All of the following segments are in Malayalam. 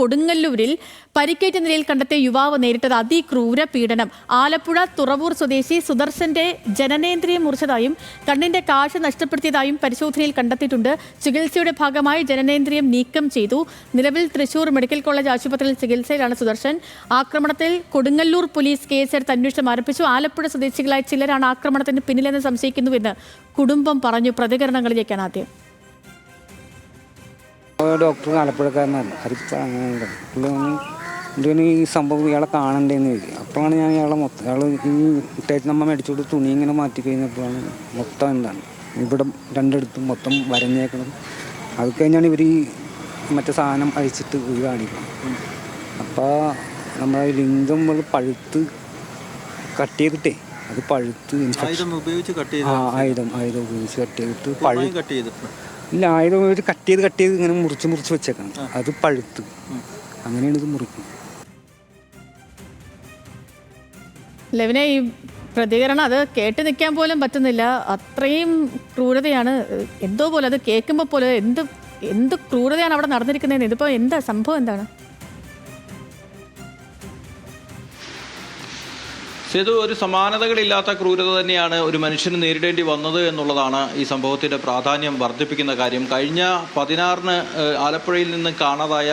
കൊടുങ്ങല്ലൂരിൽ പരിക്കേറ്റ നിലയിൽ കണ്ടെത്തിയ യുവാവ് നേരിട്ടത് അതിക്രൂര പീഡനം. ആലപ്പുഴ തുറവൂർ സ്വദേശി സുദർശന്റെ ജനനേന്ദ്രിയം മുറിച്ചതായും കണ്ണിന്റെ കാഴ്ച നഷ്ടപ്പെടുത്തിയതായും പരിശോധനയിൽ കണ്ടെത്തിയിട്ടുണ്ട്. ചികിത്സയുടെ ഭാഗമായി ജനനേന്ദ്രിയം നീക്കം ചെയ്തു. നിലവിൽ തൃശൂർ മെഡിക്കൽ കോളേജ് ആശുപത്രിയിൽ ചികിത്സയിലാണ് സുദർശൻ. ആക്രമണത്തിൽ കൊടുങ്ങല്ലൂർ പോലീസ് കേസെടുത്ത് അന്വേഷണം ആരംഭിച്ചു. ആലപ്പുഴ സ്വദേശികളായ ചിലരാണ് ആക്രമണത്തിന് പിന്നിലെന്ന് സംശയിക്കുന്നുവെന്ന് കുടുംബം പറഞ്ഞു. പ്രതികരണങ്ങളിലേക്കാണ് ആദ്യം. ഡോക്ടർ ആലപ്പുഴക്കാരനായിരുന്നു ഹരിപ്പ അങ്ങനെ. പുള്ളി ഈ സംഭവം ഇയാളെ കാണണ്ടേന്ന് വെച്ചു അപ്പോഴാണ് ഞാൻ ഇയാളെ മൊത്തം ഇയാൾ ഈ ഇട്ടേച്ച് നമ്മൾ മേടിച്ചു കൊടുത്ത് തുണി ഇങ്ങനെ മാറ്റി കഴിഞ്ഞപ്പോഴാണ് മൊത്തം എന്താണ് ഇവിടെ രണ്ടിടത്തും മൊത്തം വരഞ്ഞേക്കണം അത് കഴിഞ്ഞാണ് ഇവർ ഈ മറ്റേ സാധനം അഴിച്ചിട്ട് ഇത് കാണിക്കണം അപ്പോൾ നമ്മുടെ ലിംഗം നമ്മൾ പഴുത്ത് കട്ട് ചെയ്തിട്ടേ അത് പഴുത്ത് ആയുധം ഉപയോഗിച്ച് കട്ട് ചെയ്ത് ആയുധം ആയുധം ഉപയോഗിച്ച് കട്ട് ചെയ്തിട്ട് പഴു കട്ട് ചെയ്തിട്ടുണ്ട്. ഇല്ല ആയുധം ഒരു കട്ട് ചെയ്ത് കട്ട് ചെയ്ത് ഇങ്ങനെ മുറിച്ച് മുറിച്ച് വെച്ചേക്കണം. അത് പഴുത്ത്. അങ്ങനെയാണ് ഇത് മുറിക്കുന്നത്. ലെവിനെ ഈ പ്രതികരണം അത് കേട്ട് നിൽക്കാൻ പോലും പറ്റുന്നില്ല. അത്രയും ക്രൂരതയാണ് എന്തോ പോലെ അത് കേൾക്കുമ്പോൾ പോലെ എന്ത് എന്ത് ക്രൂരതയാണ് അവിടെ നടന്നിരിക്കുന്നതെന്ന്. ഇതിപ്പോൾ എന്താ സംഭവം എന്താണ്? സേതു ഒരു സമാനതകളില്ലാത്ത ക്രൂരത തന്നെയാണ് ഒരു മനുഷ്യന് നേരിടേണ്ടി വന്നത് എന്നുള്ളതാണ് ഈ സംഭവത്തിന്റെ പ്രാധാന്യം വർദ്ധിപ്പിക്കുന്ന കാര്യം. കഴിഞ്ഞ പതിനാറിന് ആലപ്പുഴയിൽ നിന്ന് കാണാതായ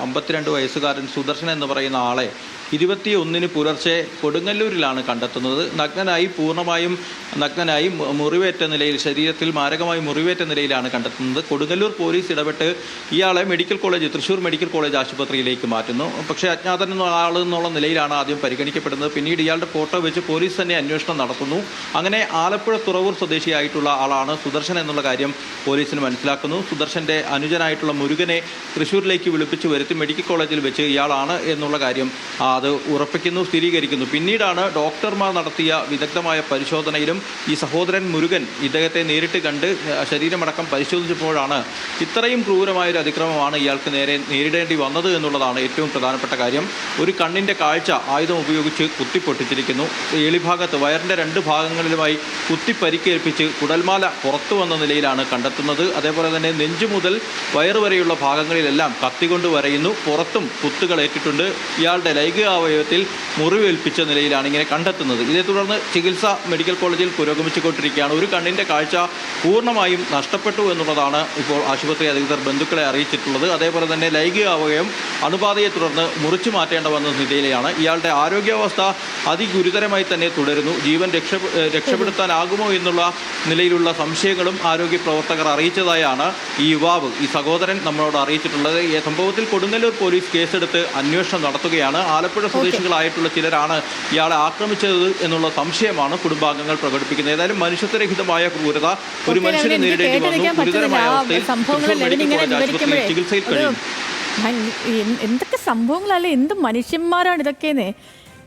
അമ്പത്തിരണ്ട് വയസ്സുകാരൻ സുദർശൻ എന്ന് പറയുന്ന ആളെ ഇരുപത്തി ഒന്നിന് പുലർച്ചെ കൊടുങ്ങല്ലൂരിലാണ് കണ്ടെത്തുന്നത്. നഗ്നനായി പൂർണമായും നഗ്നനായി മുറിവേറ്റ നിലയിൽ ശരീരത്തിൽ മാരകമായി മുറിവേറ്റ നിലയിലാണ് കണ്ടെത്തുന്നത്. കൊടുങ്ങല്ലൂർ പോലീസ് ഇടപെട്ട് ഇയാളെ medical college Thrissur medical college ആശുപത്രിയിലേക്ക് മാറ്റുന്നു. പക്ഷേ അജ്ഞാതൻ ആളെന്നുള്ള നിലയിലാണ് ആദ്യം പരിഗണിക്കപ്പെടുന്നത്. പിന്നീട് ഇയാളുടെ ഫോട്ടോ വെച്ച് പോലീസ് തന്നെ അന്വേഷണം നടത്തുന്നു. അങ്ങനെ ആലപ്പുഴ തുറവൂർ സ്വദേശിയായിട്ടുള്ള ആളാണ് സുദർശൻ എന്നുള്ള കാര്യം പോലീസിന് മനസ്സിലാക്കുന്നു. സുദർശന്റെ അനുജനായിട്ടുള്ള മുരുകനെ തൃശ്ശൂരിലേക്ക് വിളിപ്പിച്ച് വരുത്തി മെഡിക്കൽ കോളേജിൽ വെച്ച് ഇയാളാണ് എന്നുള്ള കാര്യം അത് ഉറപ്പിക്കുന്നു സ്ഥിരീകരിക്കുന്നു. പിന്നീടാണ് ഡോക്ടർമാർ നടത്തിയ വിദഗ്ധമായ പരിശോധനയിലും ഈ സഹോദരൻ മുരുകൻ ഇദ്ദേഹത്തെ നേരിട്ട് കണ്ട് ശരീരമടക്കം പരിശോധിച്ചപ്പോഴാണ് ഇത്രയും ക്രൂരമായൊരു അതിക്രമമാണ് ഇയാൾക്ക് നേരെ നേരിടേണ്ടി വന്നത് എന്നുള്ളതാണ് ഏറ്റവും പ്രധാനപ്പെട്ട കാര്യം. ഒരു കണ്ണിന്റെ കാഴ്ച ആയുധം ഉപയോഗിച്ച് കുത്തിപ്പൊട്ടിച്ചിരിക്കുന്നു. എളിഭാഗത്ത് വയറിന്റെ രണ്ട് ഭാഗങ്ങളിലുമായി കുത്തിപ്പരിക്കേൽപ്പിച്ച് കുടൽമാല പുറത്തു വന്ന നിലയിലാണ് കണ്ടെത്തുന്നത്. അതേപോലെ തന്നെ നെഞ്ചു മുതൽ വയറ് വരെയുള്ള ഭാഗങ്ങളിലെല്ലാം കത്തികൊണ്ട് വരയുന്നു. പുറത്തും കുത്തുകൾ ഏറ്റിട്ടുണ്ട്. ഇയാളുടെ ലൈംഗികാവയവത്തിൽ മുറിവേൽപ്പിച്ച നിലയിലാണ് ഇങ്ങനെ കണ്ടെത്തുന്നത്. ഇതേ തുടർന്ന് ചികിത്സ മെഡിക്കൽ കോളേജിൽ പുരോഗമിച്ചുകൊണ്ടിരിക്കുകയാണ്. ഒരു കണ്ണിന്റെ കാഴ്ച പൂർണമായും നഷ്ടപ്പെട്ടു എന്നുള്ളതാണ് ഇപ്പോൾ ആശുപത്രി അധികൃതർ ബന്ധുക്കളെ അറിയിച്ചിട്ടുള്ളത്. അതേപോലെ തന്നെ ലൈംഗിക അവയവം അണുബാധയെ തുടർന്ന് മുറിച്ചു മാറ്റേണ്ട വന്ന നിലയിലാണ്. ഇയാളുടെ ആരോഗ്യാവസ്ഥ അതിഗുരുതരമായി തന്നെ തുടരുന്നു. ജീവൻ രക്ഷ രക്ഷപ്പെടുത്താനാകുമോ എന്നുള്ള നിലയിലുള്ള സംശയങ്ങളും ആരോഗ്യ പ്രവർത്തകർ അറിയിച്ചതായാണ് ഈ യുവാവ്. ഈ സഹോദരൻ നമ്മളോട് അറിയിച്ചിട്ടുള്ളത്. ഈ സംഭവത്തിൽ കൊടുങ്ങല്ലൂർ പോലീസ് കേസെടുത്ത് അന്വേഷണം നടത്തുകയാണ്. ആലപ്പുഴ സ്വദേശികളായിട്ടുള്ള ചിലരാണ് ഇയാളെ ആക്രമിച്ചത് എന്നുള്ള സംശയമാണ് കുടുംബാംഗങ്ങൾ പ്രകടിപ്പിക്കുന്നത്. ഏതായാലും മനുഷ്യത്വരഹിതമായ ക്രൂരത ഒരു മനുഷ്യനെ നേരിടേണ്ടി വന്നു. ഗുരുതരമായ അവസ്ഥയിൽ ചികിത്സയിൽ എന്ത് എന്തൊക്കെ സംഭവങ്ങളല്ലേ? എന്ത് മനുഷ്യന്മാരാണ് ഇതൊക്കെയെന്നേ?